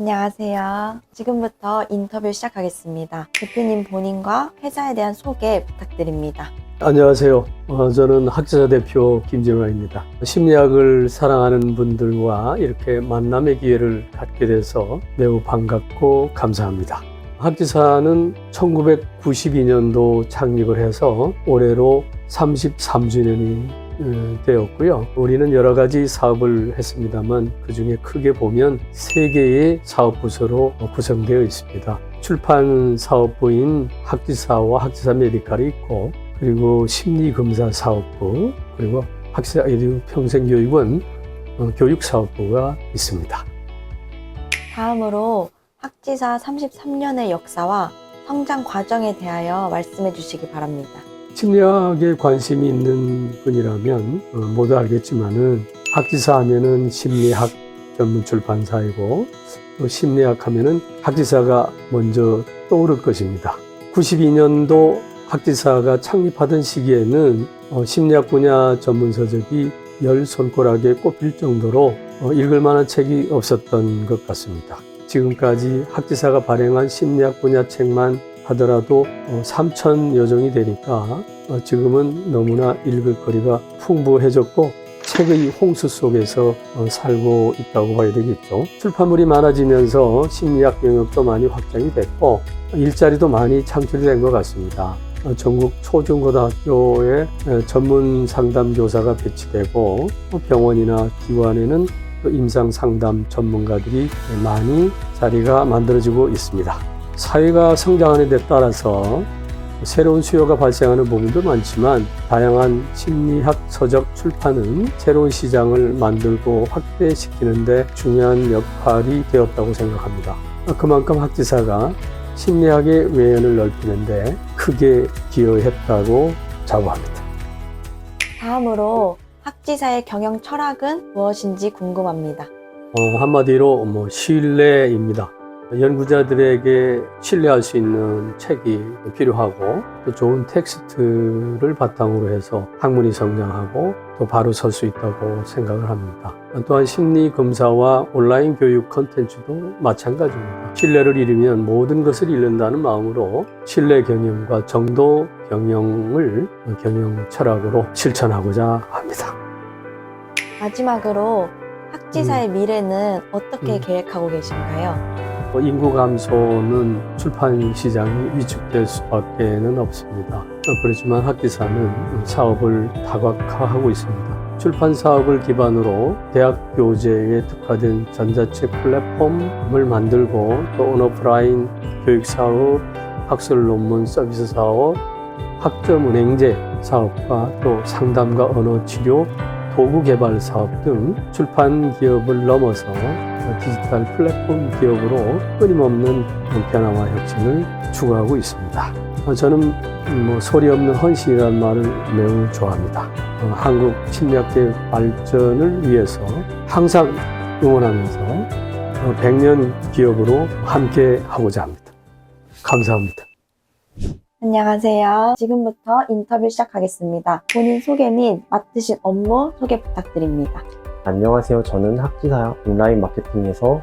안녕하세요. 지금부터 인터뷰 시작하겠습니다. 대표님 본인과 회사에 대한 소개 부탁드립니다. 안녕하세요. 어, 저는 학자자 대표 김진화입니다. 심리학을 사랑하는 분들과 이렇게 만남의 기회를 갖게 돼서 매우 반갑고 감사합니다. 학지사는 1992년도 창립을 해서 올해로 33주년이 되었고요. 우리는 여러 가지 사업을 했습니다만 그 중에 크게 보면 세 개의 사업 부서로 구성되어 있습니다. 출판 사업부인 학지사와 학지사 메디칼이 있고 그리고 심리검사 사업부 그리고 학사 에듀 평생교육원 어, 교육사업부가 있습니다. 다음으로 학지사 33년의 역사와 성장 과정에 대하여 말씀해 주시기 바랍니다. 심리학에 관심이 있는 분이라면 어, 모두 알겠지만은 학지사 하면은 심리학 전문 출판사이고 또 심리학 하면은 학지사가 먼저 떠오를 것입니다. 92년도 학지사가 창립하던 시기에는 어, 심리학 분야 전문 서적이 열 손가락에 꼽힐 정도로 어, 읽을 만한 책이 없었던 것 같습니다. 지금까지 학지사가 발행한 심리학 분야 책만 하더라도 3천여 종이 되니까 어, 지금은 너무나 읽을 거리가 풍부해졌고 책의 홍수 속에서 어, 살고 있다고 봐야 되겠죠. 출판물이 많아지면서 심리학 영역도 많이 확장이 됐고 일자리도 많이 창출된 것 같습니다. 어, 전국 초중고등학교에 에, 전문 상담 교사가 배치되고 또 병원이나 기관에는 또 임상 상담 전문가들이 많이 자리가 만들어지고 있습니다. 사회가 성장하는 데 따라서 새로운 수요가 발생하는 부분도 많지만 다양한 심리학 서적 출판은 새로운 시장을 만들고 확대시키는데 중요한 역할이 되었다고 생각합니다. 그만큼 학지사가 심리학의 외연을 넓히는데 크게 기여했다고 자부합니다. 다음으로 학지사의 경영 철학은 무엇인지 궁금합니다. 어, 한마디로 뭐 신뢰입니다. 연구자들에게 신뢰할 수 있는 책이 필요하고 또 좋은 텍스트를 바탕으로 해서 학문이 성장하고 또 바로 설 수 있다고 생각을 합니다. 또한 심리 검사와 온라인 교육 컨텐츠도 마찬가지입니다. 신뢰를 잃으면 모든 것을 잃는다는 마음으로 신뢰 경영과 정도 경영을 경영 철학으로 실천하고자 합니다. 마지막으로 학지사의 미래는 어떻게 음. 계획하고 계신가요? 뭐 인구 감소는 출판 시장이 위축될 수밖에는 없습니다. 그렇지만 학기사는 사업을 다각화하고 있습니다. 출판 사업을 기반으로 대학 교재에 특화된 전자책 플랫폼을 만들고 또 온오프라인 교육 사업, 학술 논문 서비스 사업, 학점 은행제 사업과 또 상담과 언어 치료, 도구 개발 사업 등 출판 기업을 넘어서 디지털 플랫폼 기업으로 끊임없는 변화와 혁신을 추구하고 있습니다. 어, 저는 뭐 소리 없는 헌신이라는 말을 매우 좋아합니다. 어, 한국 심리학계 발전을 위해서 항상 응원하면서 어, 100년 기업으로 함께 하고자 합니다. 감사합니다. 안녕하세요. 지금부터 인터뷰 시작하겠습니다. 본인 소개 및 맡으신 업무 소개 부탁드립니다. 안녕하세요. 저는 학지사 온라인 마케팅에서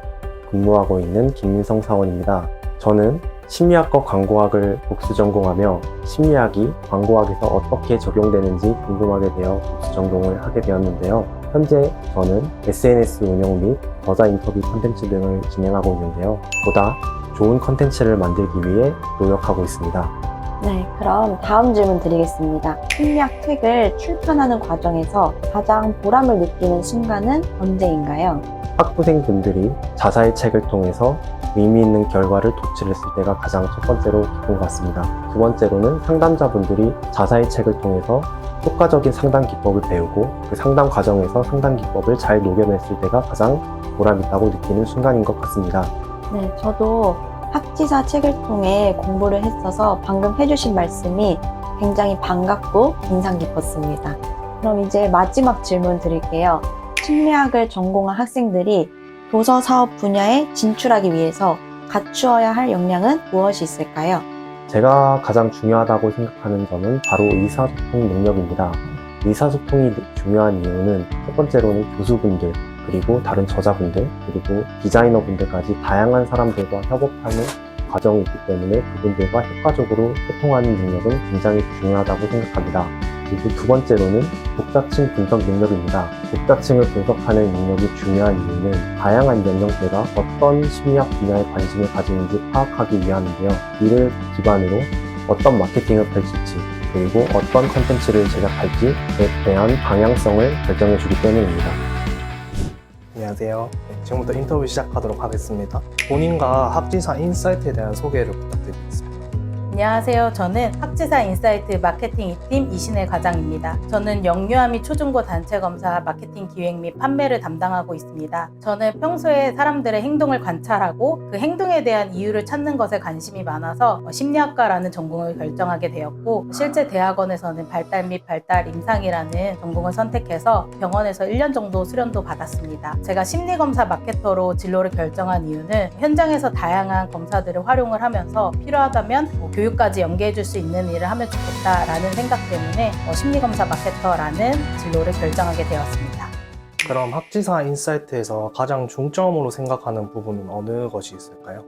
근무하고 있는 김민성 사원입니다. 저는 심리학과 광고학을 복수 전공하며 심리학이 광고학에서 어떻게 적용되는지 궁금하게 되어 복수 전공을 하게 되었는데요. 현재 저는 SNS 운영 및 저자 인터뷰 콘텐츠 등을 진행하고 있는데요. 보다 좋은 콘텐츠를 만들기 위해 노력하고 있습니다. 네, 그럼 다음 질문 드리겠습니다. 심리학 책을 출판하는 과정에서 가장 보람을 느끼는 순간은 언제인가요? 학부생분들이 자사의 책을 통해서 의미 있는 결과를 도출했을 때가 가장 첫 번째로 기쁜 것 같습니다. 두 번째로는 상담자분들이 자사의 책을 통해서 효과적인 상담 기법을 배우고 그 상담 과정에서 상담 기법을 잘 녹여냈을 때가 가장 보람 있다고 느끼는 순간인 것 같습니다. 네, 저도 학지사 책을 통해 공부를 했어서 방금 해주신 말씀이 굉장히 반갑고 인상 깊었습니다. 그럼 이제 마지막 질문 드릴게요. 심리학을 전공한 학생들이 도서 사업 분야에 진출하기 위해서 갖추어야 할 역량은 무엇이 있을까요? 제가 가장 중요하다고 생각하는 점은 바로 의사소통 능력입니다. 의사소통이 중요한 이유는 첫 번째로는 교수분들, 그리고 다른 저자분들, 그리고 디자이너분들까지 다양한 사람들과 협업하는 과정이 있기 때문에 그분들과 효과적으로 소통하는 능력은 굉장히 중요하다고 생각합니다. 그리고 두 번째로는 독자층 분석 능력입니다. 독자층을 분석하는 능력이 중요한 이유는 다양한 연령대가 어떤 심리학 분야에 관심을 가지는지 파악하기 위함인데요. 이를 기반으로 어떤 마케팅을 펼칠지 그리고 어떤 컨텐츠를 제작할지에 대한 방향성을 결정해 주기 때문입니다. 안녕하세요. 네, 지금부터 인터뷰 시작하도록 하겠습니다. 본인과 학지사 인사이트에 대한 소개를 부탁드리겠습니다. 안녕하세요. 저는 학지사 인사이트 마케팅 2팀 이신혜 과장입니다. 저는 영유아 및 초중고 단체 검사 마케팅 기획 및 판매를 담당하고 있습니다. 저는 평소에 사람들의 행동을 관찰하고 그 행동에 대한 이유를 찾는 것에 관심이 많아서 어, 심리학과라는 전공을 결정하게 되었고 실제 대학원에서는 발달 및 발달 임상이라는 전공을 선택해서 병원에서 1년 정도 수련도 받았습니다. 제가 심리검사 마케터로 진로를 결정한 이유는 현장에서 다양한 검사들을 활용을 하면서 필요하다면 뭐 교육 까지 연계해 줄 수 있는 일을 하면 좋겠다라는 생각 때문에 어, 심리검사 마케터라는 진로를 결정하게 되었습니다. 그럼 학지사 인사이트에서 가장 중점으로 생각하는 부분은 어느 것이 있을까요?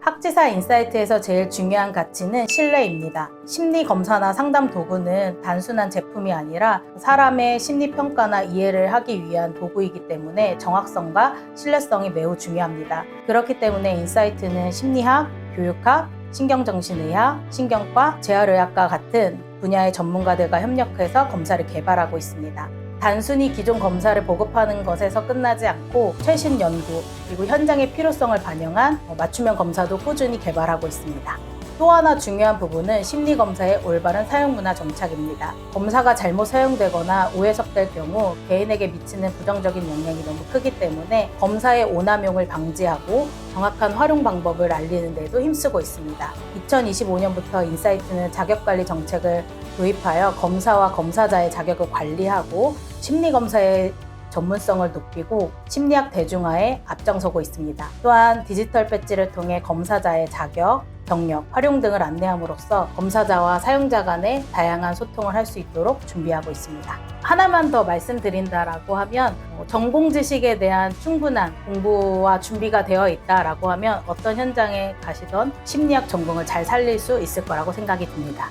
학지사 인사이트에서 제일 중요한 가치는 신뢰입니다. 심리 검사나 상담 도구는 단순한 제품이 아니라 사람의 심리 평가나 이해를 하기 위한 도구이기 때문에 정확성과 신뢰성이 매우 중요합니다. 그렇기 때문에 인사이트는 심리학, 교육학, 신경정신의학, 신경과, 재활의학과 같은 분야의 전문가들과 협력해서 검사를 개발하고 있습니다. 단순히 기존 검사를 보급하는 것에서 끝나지 않고 최신 연구 그리고 현장의 필요성을 반영한 어, 맞춤형 검사도 꾸준히 개발하고 있습니다. 또 하나 중요한 부분은 심리 검사의 올바른 사용 문화 정착입니다. 검사가 잘못 사용되거나 오해석될 경우 개인에게 미치는 부정적인 영향이 너무 크기 때문에 검사의 오남용을 방지하고 정확한 활용 방법을 알리는 데도 힘쓰고 있습니다. 2025년부터 인사이트는 자격관리 정책을 도입하여 검사와 검사자의 자격을 관리하고 심리 검사의 전문성을 높이고 심리학 대중화에 앞장서고 있습니다. 또한 디지털 배지를 통해 검사자의 자격, 경력, 활용 등을 안내함으로써 검사자와 사용자 간의 다양한 소통을 할 수 있도록 준비하고 있습니다. 하나만 더 말씀드린다라고 하면 어, 전공 지식에 대한 충분한 공부와 준비가 되어 있다라고 하면 어떤 현장에 가시던 심리학 전공을 잘 살릴 수 있을 거라고 생각이 듭니다.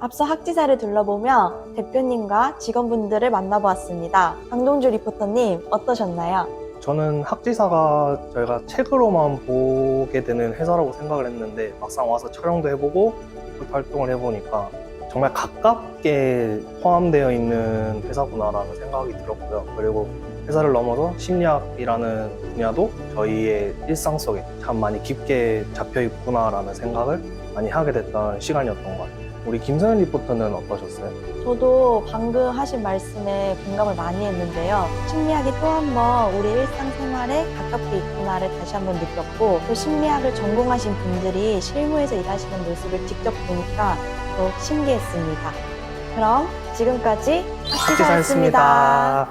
앞서 학지사를 둘러보며 대표님과 직원분들을 만나보았습니다. 강동주 리포터님 어떠셨나요? 저는 학지사가 저희가 책으로만 보게 되는 회사라고 생각을 했는데 막상 와서 촬영도 해보고 활동을 해보니까 정말 가깝게 포함되어 있는 회사구나라는 생각이 들었고요. 그리고 회사를 넘어서 심리학이라는 분야도 저희의 일상 속에 참 많이 깊게 잡혀 있구나라는 생각을 많이 하게 됐던 시간이었던 것 같아요. 우리 김서연 리포터는 어떠셨어요? 저도 방금 하신 말씀에 공감을 많이 했는데요. 심리학이 또 한번 우리 일상생활에 가깝게 있구나를 다시 한번 느꼈고 또 심리학을 전공하신 분들이 실무에서 일하시는 모습을 직접 보니까 더 신기했습니다. 그럼 지금까지. 학지사였습니다.